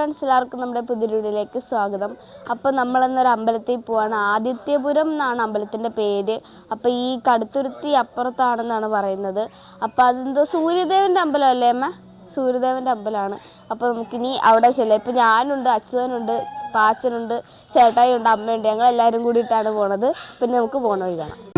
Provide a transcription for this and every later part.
Friends എല്ലാവർക്കും നമ്മുടെ പുതിയൊരുവിലേക്ക് സ്വാഗതം. അപ്പോൾ നമ്മളെന്നൊരു അമ്പലത്തിൽ പോവാണ്. ആദിത്യപുരം എന്നാണ് അമ്പലത്തിന്റെ പേര്. അപ്പോൾ ഈ കടുത്തുരുത്തി അപ്പുറത്താണെന്നാണ് പറയുന്നത്. അപ്പോൾ അതെന്തോ സൂര്യദേവന്റെ അമ്പലം അല്ലേ അമ്മ? സൂര്യദേവന്റെ അമ്പലമാണ്. അപ്പോൾ നമുക്കിനി അവിടെ ചെല്ലാം. ഇപ്പോൾ ഞാനുണ്ട് അച്ഛനുണ്ട് പാച്ചനുണ്ട് ചേട്ടായി ഉണ്ട് അമ്മയുണ്ട്. ഞങ്ങൾ എല്ലാവരും കൂടിയിട്ടാണ് പോണത്. പിന്നെ നമുക്ക് പോകണ വഴി കാണാം.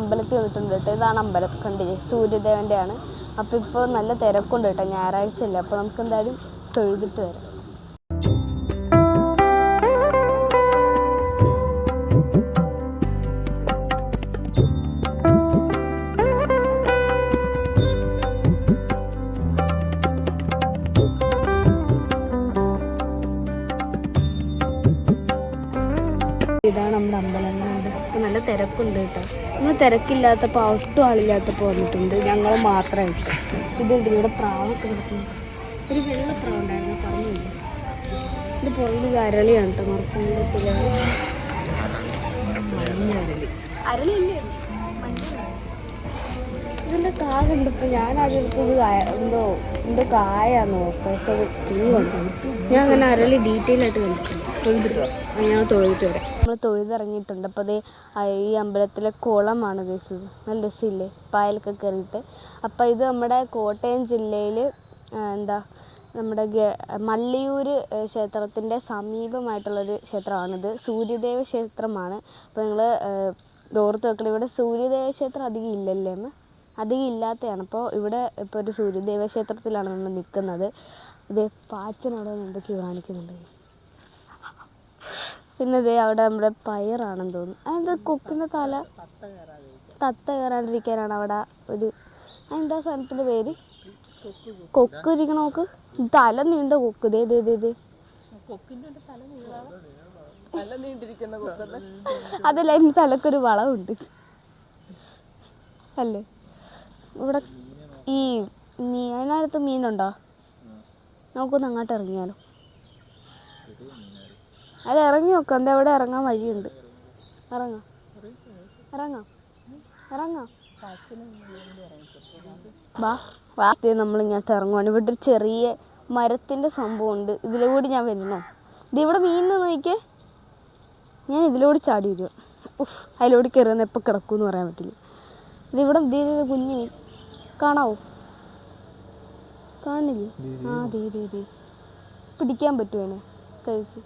അമ്പലത്തിൽ വന്നിട്ടുണ്ട് കേട്ടോ. ഇതാണ് അമ്പലം. കണ്ടില്ലേ? സൂര്യദേവന്റെ ആണ് അപ്പോൾ ഇപ്പോൾ നല്ല തിരക്കുണ്ട് കേട്ടോ. ഞായറാഴ്ച അല്ലേ? അപ്പോൾ നമുക്ക് എന്തായാലും തൊഴുതിട്ട് വരാം. ഇതാണ് നമ്മുടെ അമ്പലം. തിരക്കുണ്ട് കേട്ടോ. ഇന്ന് തിരക്കില്ലാത്തപ്പോൾ ഒട്ടും ആളില്ലാത്തപ്പോൾ വന്നിട്ടുണ്ട്. ഞങ്ങൾ മാത്രമായിട്ട്. ഇതുണ്ട് ഇവിടെ പ്രാവൊക്കെ കിടക്കുന്നു. ഒരു വെള്ള പ്രാവ് ഉണ്ടായിരുന്നു പറഞ്ഞില്ല ഇത് പുറകിൽ അരളിയാണ് കേട്ടോ നിറച്ചും അരളിയില്ലേ? ഇതിന്റെ കാ കണ്ടപ്പോൾ ഞാൻ ആദ്യം എന്തോ എന്തോ പക്ഷെ അത് ഞാൻ അങ്ങനെ അരളി ഡീറ്റെയിൽ ആയിട്ട് കണ്ടിട്ടുണ്ട് തൊഴുതിട്ട് തൊഴുതിട്ട് വരാം. നമ്മൾ തൊഴുതിറങ്ങിയിട്ടുണ്ട്. അപ്പോൾ അതേ ഈ അമ്പലത്തിലെ കുളമാണ് ഉദ്ദേശിച്ചത് നല്ല രസമില്ലേ? പായലൊക്കെ കയറിയിട്ട്. അപ്പോൾ ഇത് നമ്മുടെ കോട്ടയം ജില്ലയിൽ എന്താ നമ്മുടെ മല്ലിയൂര് ക്ഷേത്രത്തിന്റെ സമീപമായിട്ടുള്ളൊരു ക്ഷേത്രമാണിത് സൂര്യദേവ ക്ഷേത്രമാണ്. അപ്പോൾ നിങ്ങൾ ഓർത്ത് വെക്കണം. ഇവിടെ സൂര്യദേവ ക്ഷേത്രം അധികം ഇല്ലല്ലേ എന്ന്? അധികം ഇല്ലാത്തതാണ് അപ്പോൾ ഇവിടെ ഇപ്പോൾ ഒരു സൂര്യദേവ ക്ഷേത്രത്തിലാണ് നമ്മൾ നിൽക്കുന്നത് ഇത് പാച്ചനവിടെ എന്തൊക്കെയോ കാണിക്കുന്നുണ്ട്. പിന്നെ ദേ അവിടെ നമ്മുടെ പയറാണെന്ന് തോന്നുന്നു. അതെന്താ കൊക്കിന്റെ തല? തത്ത കയറാണ്ടിരിക്കാനാണ് അവിടെ ഒരു എന്താ സ്ഥലത്തിന്റെ പേര്? കൊക്ക്? ഇരിക്കണ നോക്ക് തല നീണ്ട കൊക്ക്. ദേ ദേ ദേ ദേ. കൊക്കുന്ന അതല്ല എന്റെ തലക്കൊരു വളമുണ്ട് അല്ലേ? ഇവിടെ ഈ മീ അതിനകത്ത് മീനുണ്ടോ? നമുക്കൊന്ന് അങ്ങോട്ട് ഇറങ്ങിയാലോ. അല്ല ഇറങ്ങി നോക്കാം എന്താ ഇവിടെ ഇറങ്ങാൻ വഴിയുണ്ട്. ഇറങ്ങാം. ഇറങ്ങാം. ഇറങ്ങാം. വാ. വാ. നമ്മൾ ഇങ്ങോട്ട് ഇറങ്ങുവാണ്. ഇവിടെ ഒരു ചെറിയ മരത്തിന്റെ സംഭവമുണ്ട്. ഇതിലൂടെ ഞാൻ വരുന്നോ. ഇത് ഇവിടെ മീൻ നോക്കിയേ. ഞാൻ ഇതിലൂടെ ചാടി വരിക. ഉഫ് അതിലൂടെ കയറുന്ന എപ്പോൾ കിടക്കുമെന്ന് പറയാൻ പറ്റില്ല. ഇതിവിടെ ഇതിലൊരു കുഞ്ഞ് മീൻ. കാണാവോ? കാണില്ലേ ആ ദേ ദേ ദേ. പിടിക്കാൻ പറ്റുമോ കഴിച്ച്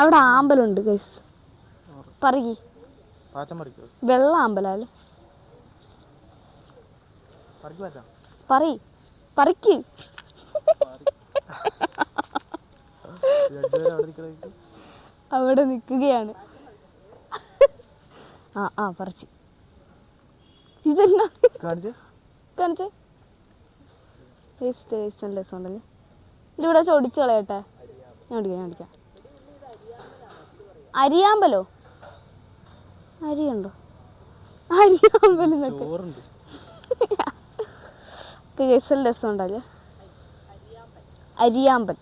അവിടെ ആമ്പലുണ്ട് ഗൈസ് പറകി വെള്ള ആമ്പലാൽ പറിക്ക് പാച്ച പറി പറിക്ക്. അവിടെ നിൽക്കുകയാണ്. ആ ആ പറിച്ച്. ഇതെന്നാ? കാണിച്ചേ? രസമുണ്ടല്ലേ? ഇതിവിടെ ചൊടിച്ച് കളയട്ടെ. ഞാൻ ഓടിക്കാം ഞാൻ ഓടിക്കാം അരിയാമ്പലോ? അരിയുണ്ടോ? അരിയാമ്പലം എന്നൊക്കെ. കേസൽ രസമുണ്ടല്ലേ? അരിയാമ്പൽ.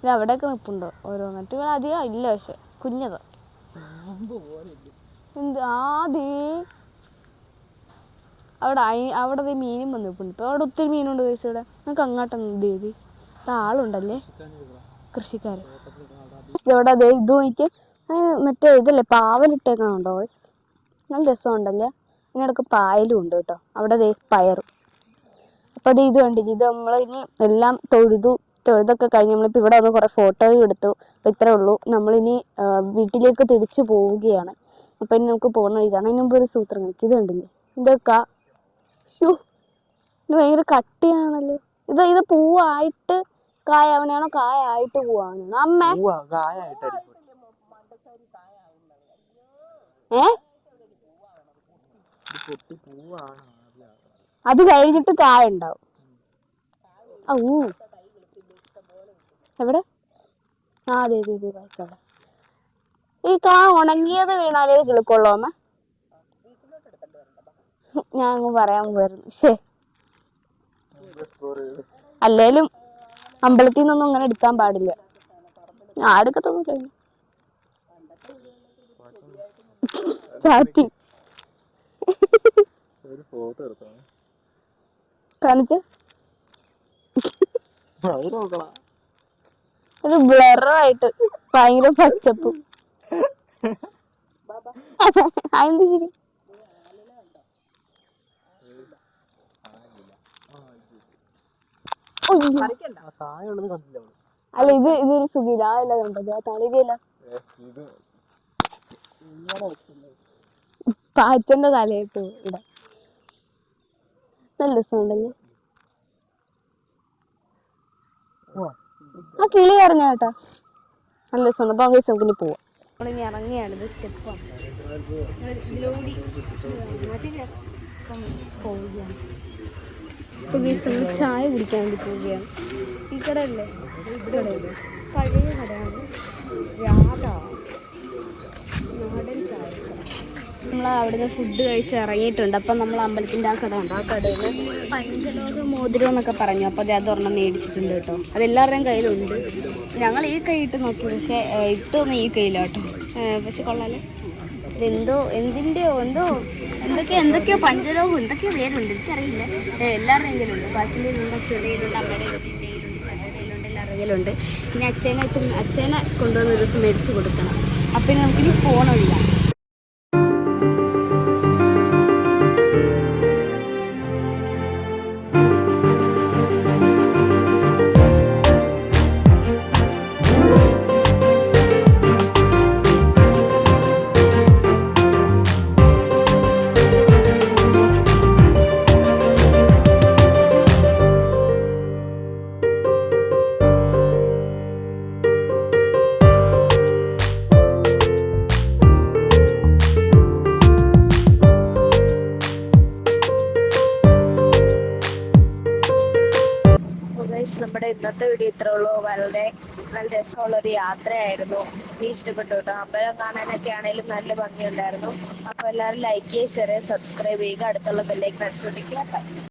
ഇത് അവിടെയൊക്കെ നിൽപ്പുണ്ടോ ഓരോന്നിട്ട് ഇവിടെ അധികം ഇല്ല പക്ഷെ കുഞ്ഞത്. എന്ത്? ആദേ അവിടെ അവിടെ മീനും വന്ന് നിൽപ്പുണ്ട് ഇപ്പോൾ അവിടെ ഒത്തിരി മീനുണ്ട് കഴിച്ചു ഇവിടെ. നമുക്ക് അങ്ങോട്ടൊന്നും ഇത് ആളുണ്ടല്ലേ? കൃഷിക്കാർ ഇവിടെ അതേ ഇത് നോക്കി മറ്റേ ഇതല്ലേ പാവലിട്ടേക്കണുണ്ടോ നല്ല രസമുണ്ടല്ലേ? അതിനിടക്ക് പായലും ഉണ്ട് കേട്ടോ. അവിടെ ദേ പയറും. അപ്പോൾ അത് ഇത് കണ്ടില്ല? ഇത് നമ്മൾ ഇനി എല്ലാം തൊഴുതു തൊഴുതൊക്കെ കഴിഞ്ഞ് നമ്മളിപ്പോൾ ഇവിടെ വന്ന് കുറേ ഫോട്ടോയും എടുത്തു. ഇത്രേ ഉള്ളൂ. നമ്മളിനി വീട്ടിലേക്ക് തിരിച്ചു പോവുകയാണ്. അപ്പോൾ ഇനി നമുക്ക് പോകുന്ന ഇതാണ് അതിന് മുമ്പ് ഒരു സൂത്രം കാണിക്കും. ഇത് കണ്ടില്ലേ? ഇതൊക്കെ ഭയങ്കര കട്ടിയാണല്ലോ. ഇത് ഇത് പൂവായിട്ട് കായാവണയാണോ കായായിട്ട് കായ ആയിട്ട് അമ്മ ഏ? പൂവാണ് ആദ്യം. അത് കഴിഞ്ഞിട്ട് കായ ഉണ്ടാവും ഔ എവിടെ? ആ അതെ അതെ അതെ വായിച്ചോളാം ഈ കാ ഉണങ്ങിയത് വീണാലേ കിളുക്കുള്ളൂ അമ്മ. ഞാൻ അങ്ങ് പറയാൻ പോയിരുന്നു ശേ അല്ലേലും അമ്പലത്തിൽ നിന്നൊന്നും അങ്ങനെ എടുക്കാൻ പാടില്ല. ചാത്തി ഒരു ഫോട്ടോ എടുത്തോ? കാണിച്ച? ഒരു ബ്ലറായിട്ട് ഭയങ്കര പച്ചപ്പ്. അതെന്ത് ശരി ആ താഴെ ഉള്ളത് കണ്ടില്ല അവൾ അല്ല ഇത് ഇതൊരു സുഖില്ല അതല്ല കണ്ടത് ആ തളികയില്ല പാച്ചന്റെ തലയിട്ട് ഇവിടെ. നല്ല രസമുണ്ടല്ലേ? ആ കിളി കറഞ്ഞ കേട്ടാ. നല്ല രസമുണ്ട്. അപ്പൊ അവസ് നമുക്ക് ഇനി പോവാം. നമ്മളിനി ഇറങ്ങിയാണ്. ഇത് സ്റ്റെപ്പാണ് ഇതിലൂടി പോവുകയാണ്. ഇപ്പൊ ഈ സമയം ചായ കുടിക്കാൻ വേണ്ടി പോവുകയാണ്. ഈ കടയല്ലേ? ഇവിടെ പഴയ കടയാണ്. നാടൻ ചായ നമ്മൾ അവിടുന്ന് ഫുഡ് കഴിച്ച് ഇറങ്ങിയിട്ടുണ്ട്. അപ്പം നമ്മൾ അമ്പലത്തിന്റെ ആ കട ഉണ്ട് ആ കടയിൽ പഞ്ചലോക മോതിരം എന്നൊക്കെ പറഞ്ഞു. അപ്പോൾ അത് അതൊരെണ്ണം മേടിച്ചിട്ടുണ്ട് കേട്ടോ. അതെല്ലാവരുടെയും കയ്യിലുണ്ട്. ഞങ്ങൾ ഈ കൈ ഇട്ട് നോക്കി. പക്ഷേ ഇട്ടൊന്നും ഈ കയ്യില്ല കേട്ടോ. പക്ഷെ കൊള്ളാലേ. ഇതെന്തോ എന്തിന്റെയോ എന്തോ? എന്തൊക്കെയോ എന്തൊക്കെയോ പഞ്ചലോകം എന്തൊക്കെയോ പേരുണ്ട്. എനിക്കറിയില്ല. എല്ലാവരുടെ പാച്ചിന്റെ ഉണ്ട് അച്ഛന്റെ കയ്യിലുണ്ട് അമ്മയുടെ കയ്യിലുണ്ട് പിന്നെ അച്ഛനെ അച്ഛൻ അച്ഛനെ കൊണ്ടുവന്ന് ദിവസം മേടിച്ചു കൊടുക്കണം. അപ്പം ഇനി നമുക്കിനി ഫോണില്ല നമ്മുടെ ഇന്നത്തെ വീഡിയോ ഇത്രേ ഉള്ളൂ. വളരെ നല്ല രസമുള്ള ഒരു യാത്രയായിരുന്നു. നീ ഇഷ്ടപ്പെട്ടു കേട്ടോ. അമ്പലം കാണാനൊക്കെ ആണെങ്കിലും നല്ല ഭംഗിയുണ്ടായിരുന്നു. അപ്പൊ എല്ലാവരും ലൈക്ക് ചെയ്യുക ഷെയർ സബ്സ്ക്രൈബ് ചെയ്യുക. അടുത്തുള്ള ബെല്ലൈക്കൻ അടിച്ചുകൊണ്ടിരിക്കുക